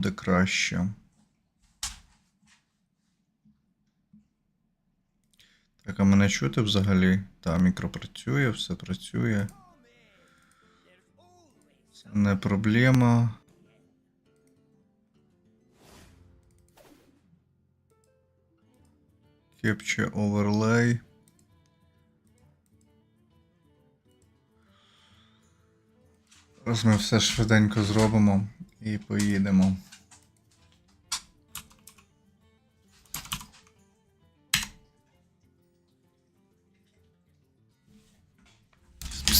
буде краще. Так, а мене чути взагалі? Та, мікро працює, все працює. Це не проблема. Capture overlay. Зараз ми все швиденько зробимо і поїдемо.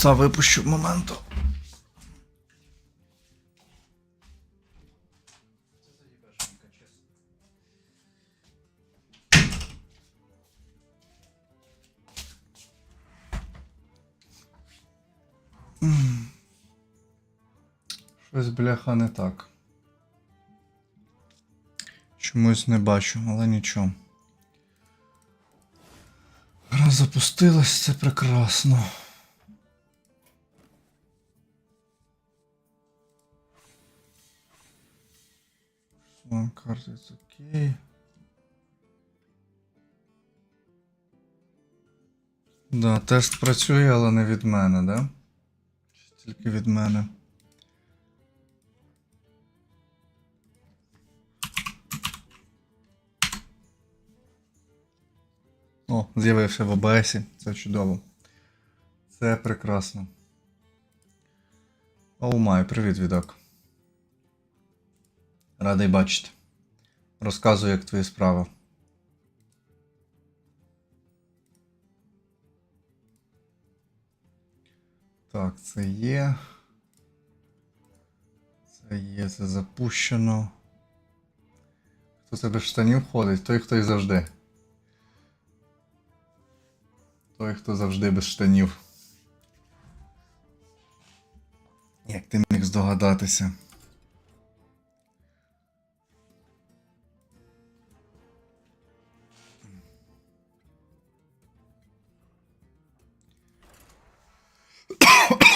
Пса випущу моменту. Щось бляха не так. Чомусь не бачу, але нічого. Гра запустилась, це прекрасно. Карти це окей. Да, тест працює, але не від мене, да? Тільки від мене. О, з'явився в ОБС, це чудово. Це прекрасно. Оу май, привіт, відок. Радий бачити. Розказуй, як твої справи. Так, це є. Це є, це запущено. Хто це без штанів ходить? Той, хто і завжди. Той, хто завжди без штанів. Як ти міг здогадатися?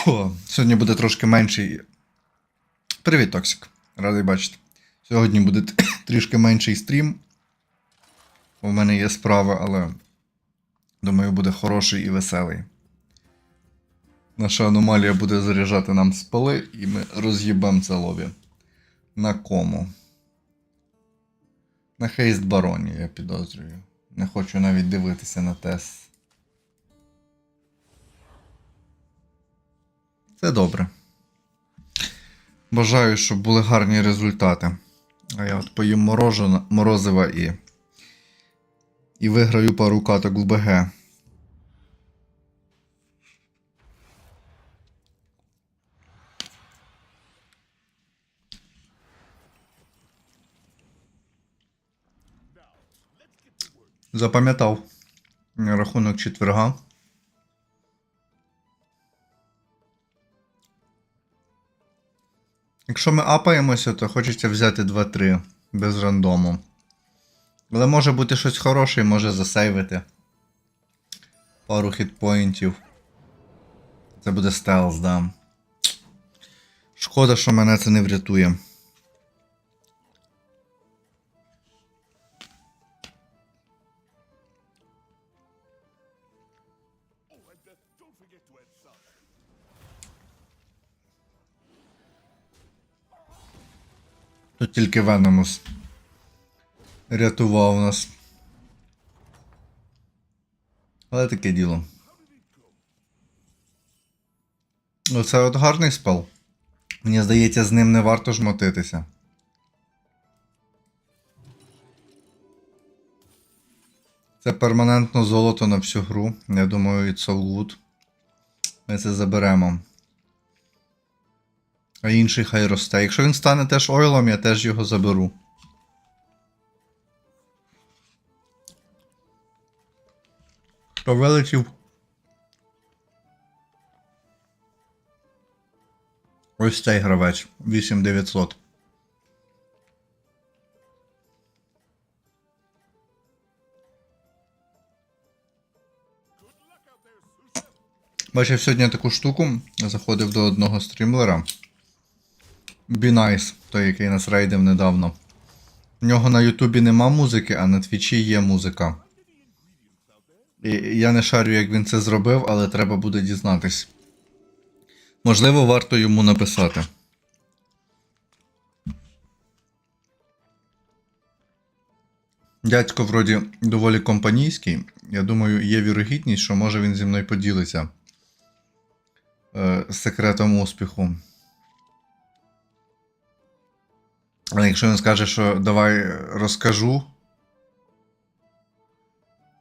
О, Сьогодні буде трошки менший. Привіт, Токсик. Радий бачити. Сьогодні буде трішки менший стрім. У мене є справа, але думаю, буде хороший і веселий. Наша аномалія буде заряджати нам спали, і ми роз'їбемо це лобі. На кому? На хейст бароні, я підозрюю. Не хочу навіть дивитися на тест. Це добре. Бажаю, щоб були гарні результати. А я от поїм морожена, морозива і. І виграю пару каток в БГ. Запам'ятав рахунок четверга. Якщо ми апаємося, то хочеться взяти 2-3 без рандому. Але може бути щось хороше і може засейвити. Пару хітпоінтів. Це буде стелс, да. Шкода, що мене це не врятує. Тут тільки Веномус рятував нас. Але таке діло. Оце от гарний спел. Мені здається, з ним не варто жмотитися. Це перманентно золото на всю гру. Я думаю, it's all good. Ми це заберемо. А інший хай росте. Якщо він стане теж ойлом, я теж його заберу. Вилетів? Ось цей гравець. 8900. Бачив сьогодні таку штуку. Заходив до одного стрімлера. Бінайс, той, який нас рейдив недавно. В нього на Ютубі нема музики, а на Твічі є музика. І я не шарю, як він це зробив, але треба буде дізнатись. Можливо, варто йому написати. Дядько вроді доволі компанійський. Я думаю, є вірогідність, що може він зі мною поділиться е, секретом успіху. Але якщо він скаже, що давай розкажу,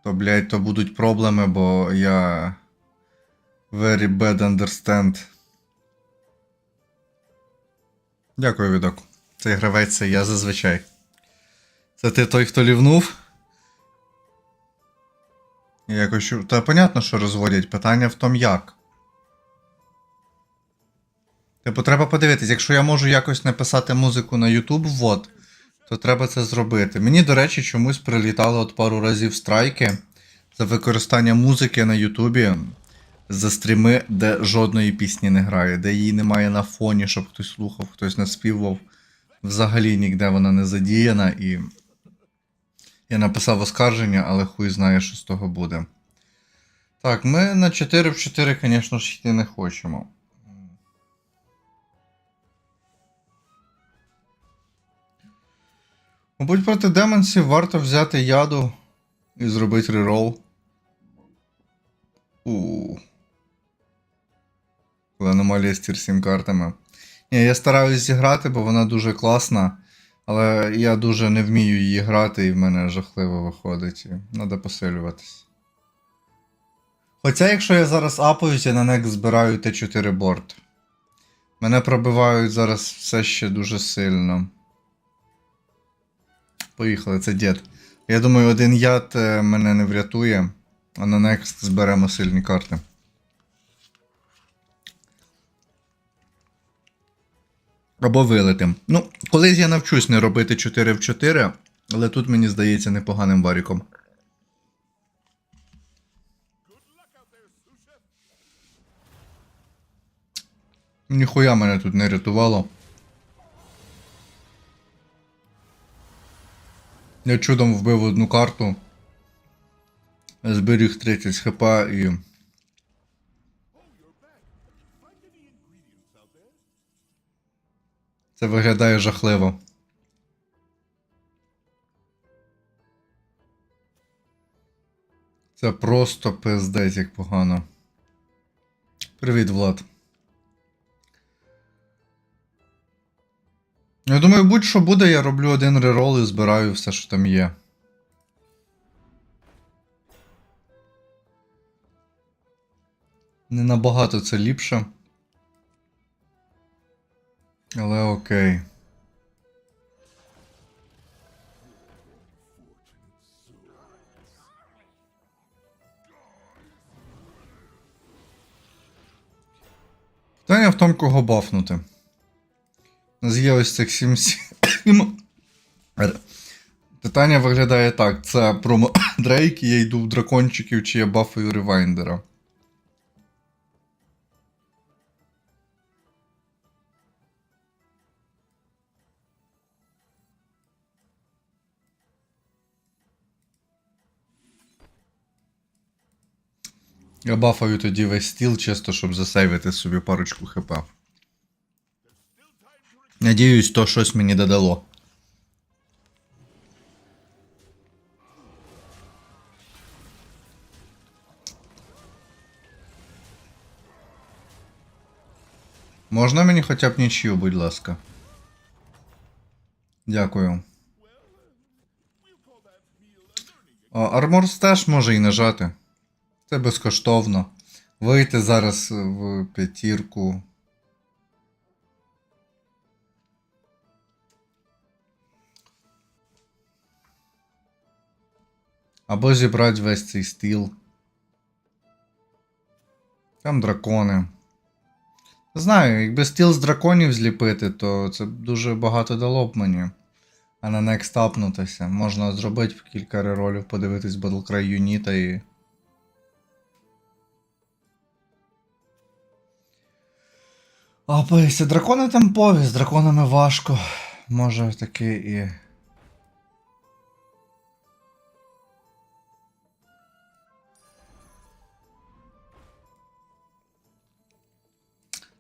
то, блядь, то будуть проблеми, бо я very bad understand. Дякую, Відок. Цей гравець це я зазвичай. Це ти той, хто лівнув? Якось. Та понятно, що розводять. Питання в тому як. Типу, треба подивитись, якщо я можу якось написати музику на YouTube ввод, то треба це зробити. Мені, до речі, чомусь прилітало от пару разів страйки за використання музики на Ютубі за стріми, де жодної пісні не грає, де її немає на фоні, щоб хтось слухав, хтось наспівував. Взагалі ніде вона не задіяна і. Я написав оскарження, але хуй знає, що з того буде. Так, ми на 4 в 4, звісно ж, йти не хочемо. Мабуть, проти демонсів варто взяти яду і зробити рерол. Коли аномалія з тір 7 картами. Ні, я стараюсь зіграти, бо вона дуже класна. Але я дуже не вмію її грати, і в мене жахливо виходить. І Треба посилюватись. Хоча, якщо я зараз апаюсь, я на них збираю Т4 борт. Мене пробивають зараз все ще дуже сильно. Поїхали, це дід. Я думаю, один яд е, мене не врятує, а на next зберемо сильні карти. Або вилетим. Ну, колись я навчусь не робити 4 в 4, але тут мені здається непоганим варіком. Ніхуя мене тут не рятувало. Я чудом вбив одну карту. Зберіг 30 хп і. Це виглядає жахливо. Це просто пиздець як погано. Привіт, Влад. Я думаю, будь-що буде, я роблю один рерол і збираю все, що там є. Не набагато це ліпше. Але окей. Питання в тому, кого бафнути. У нас є ось цих 7 7. Питання виглядає так: це промо Дрейк, я йду в дракончиків, чи я бафую ревайндера. Я бафаю тоді весь стіл, чисто, щоб засейвити собі парочку хп. Надіюсь, то щось мені додало. Можна мені хоча б нічию, будь ласка. Дякую. Арморс теж може і нажати. Це безкоштовно. Вийти зараз в п'ятірку. Або зібрати весь цей стіл. Там дракони. Знаю, якби стіл з драконів зліпити, то це дуже багато дало б мені. А на next апнутися. Можна зробити кілька реролів, подивитись Battlecry Юніта і. А пися, дракони темпові, з драконами важко. Може таки і.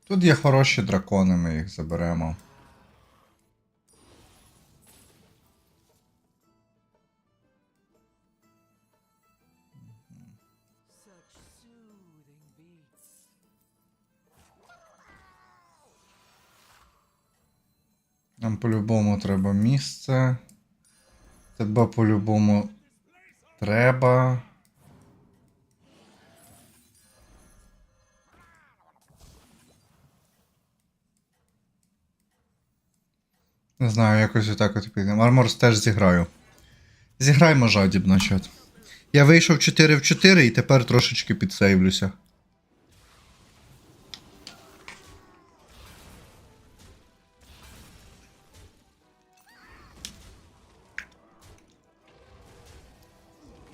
Тут є хороші дракони, ми їх заберемо. Нам по-любому треба місце. Тебе по-любому треба. Не знаю, якось отак от підемо. Арморс теж зіграю. Зіграймо жадібно чат. Я вийшов 4 в 4 і тепер трошечки підсейвлюся.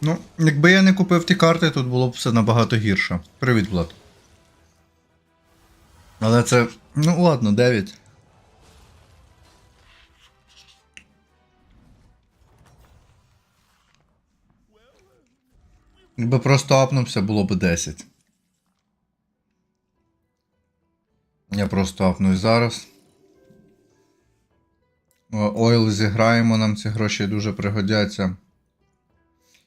Ну, якби я не купив ті карти, тут було б все набагато гірше. Привіт, Влад. Але це. Ну ладно, 9. Якби просто апнувся, було б 10. Я просто апнусь зараз. Ойл зіграємо, нам ці гроші дуже пригодяться.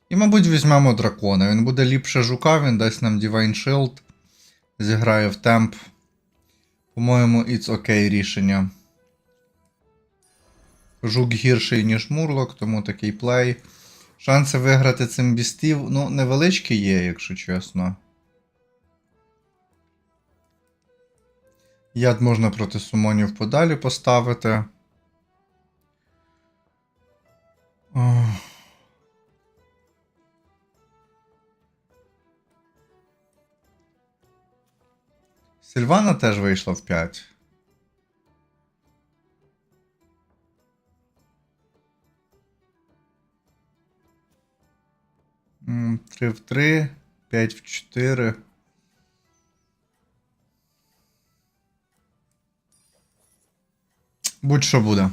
І, мабуть, візьмемо дракона. Він буде ліпше жука, він дасть нам Divine Shield. Зіграє в темп. По-моєму, it's окей рішення. Жук гірший, ніж Мурлок, тому такий плей. Шанси виграти цим бістів, ну, невеличкі є, якщо чесно. Яд можна проти сумонів подалі поставити. Ох. Сільвана теж вийшла в 5. М, 3 в 3, 5 в 4. Будь-що буде.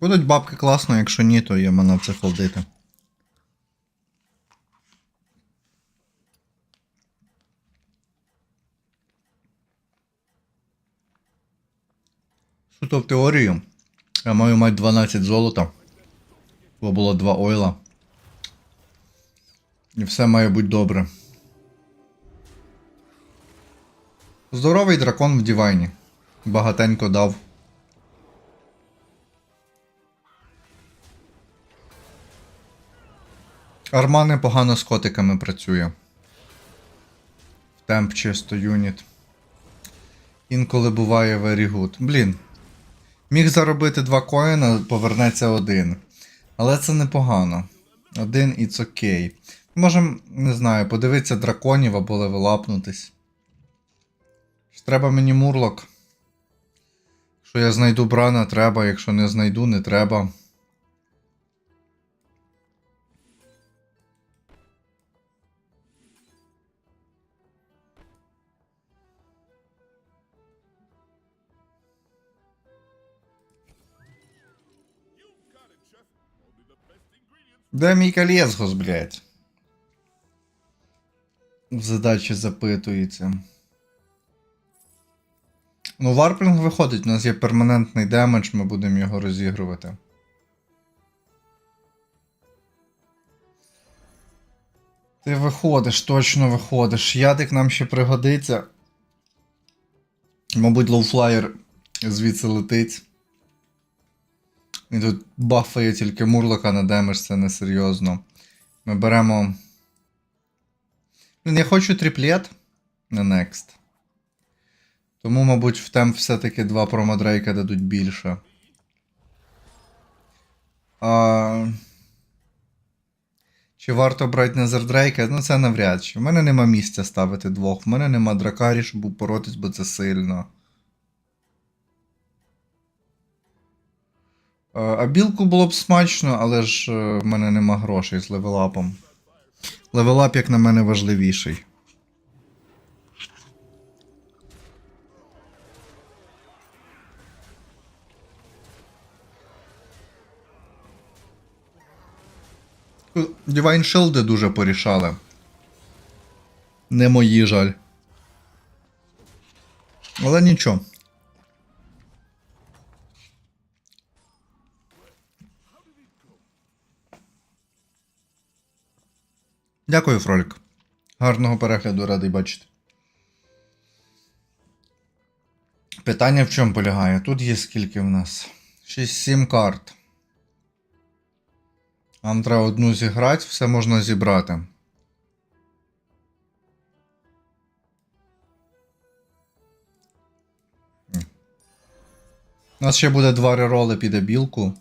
Будуть бабки класно, якщо ні, то є мене це холдити. Суто в теорію. Я маю мати 12 золота. Бо було 2 ойла. І все має бути добре. Здоровий дракон в дівайні. Багатенько дав. Арма непогано з котиками працює. В темп чисто юніт. Інколи буває very good. Блін. Міг заробити два коїна, повернеться один. Але це непогано. Один це окей. Можем, не знаю, подивитися драконів або левелапнутись. Треба мені мурлок. Якщо я знайду брана, треба, якщо не знайду, не треба. Де мій колесгос, блядь? Задачі запитується. Ну, варплінг виходить, у нас є перманентний демедж, ми будемо його розігрувати. Ти виходиш, точно виходиш. Ядик нам ще пригодиться. Мабуть, лоуфлаєр звідси летить. І тут бафає тільки мурлока на демедж, це несерйозно. Ми беремо. Я хочу тріплет на next. Тому, мабуть, в темп все-таки два промодрейка дадуть більше. А... Чи варто брати Незердрейка? Ну це навряд чи. У мене нема місця ставити двох. В мене нема дракарі, щоб упоротись, бо це сильно. Е, А білку було б смачно, але ж е, в мене нема грошей з левелапом. Левелап, як на мене, важливіший. Divine Shield дуже порішали. Не мої жаль. Але нічого. Дякую, Фролік. Гарного перегляду, радий бачити. Питання в чому полягає? Тут є скільки в нас? 6-7 карт. Нам треба одну зіграти, все можна зібрати. У нас ще буде два рероли піде білку.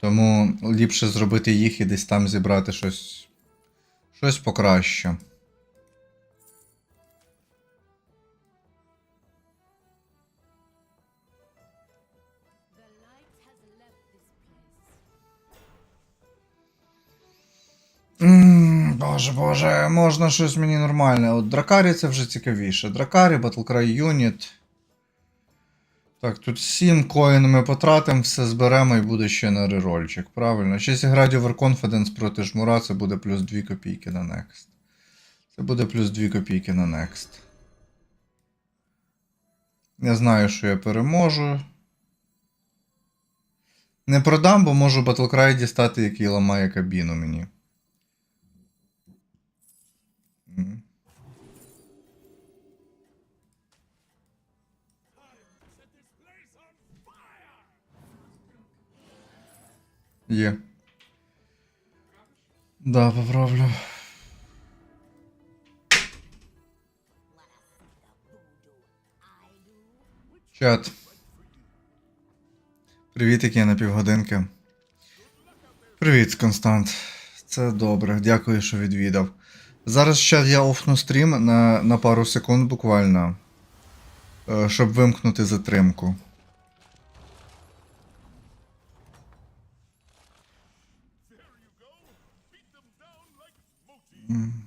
Тому ліпше зробити їх і десь там зібрати щось. Щось покраще. Боже, боже, можна щось мені нормальне. От Дракарі це вже цікавіше. Дракарі, Battlecry Unit. Так, тут 7 коїн ми потратимо, все зберемо і буде ще на рерольчик. Правильно. Ще зіграти Overconfidence проти жмура, це буде плюс 2 копійки на Next. Це буде плюс 2 копійки на Next. Я знаю, що я переможу. Не продам, бо можу Battlecry дістати, який ламає кабіну мені. Є. Да, поправлю. Чат. Привіт, які на півгодинки. Привіт, Констант. Це добре, дякую, що відвідав. Зараз ще я офну стрім на, на пару секунд буквально. е, Щоб вимкнути затримку. Mm.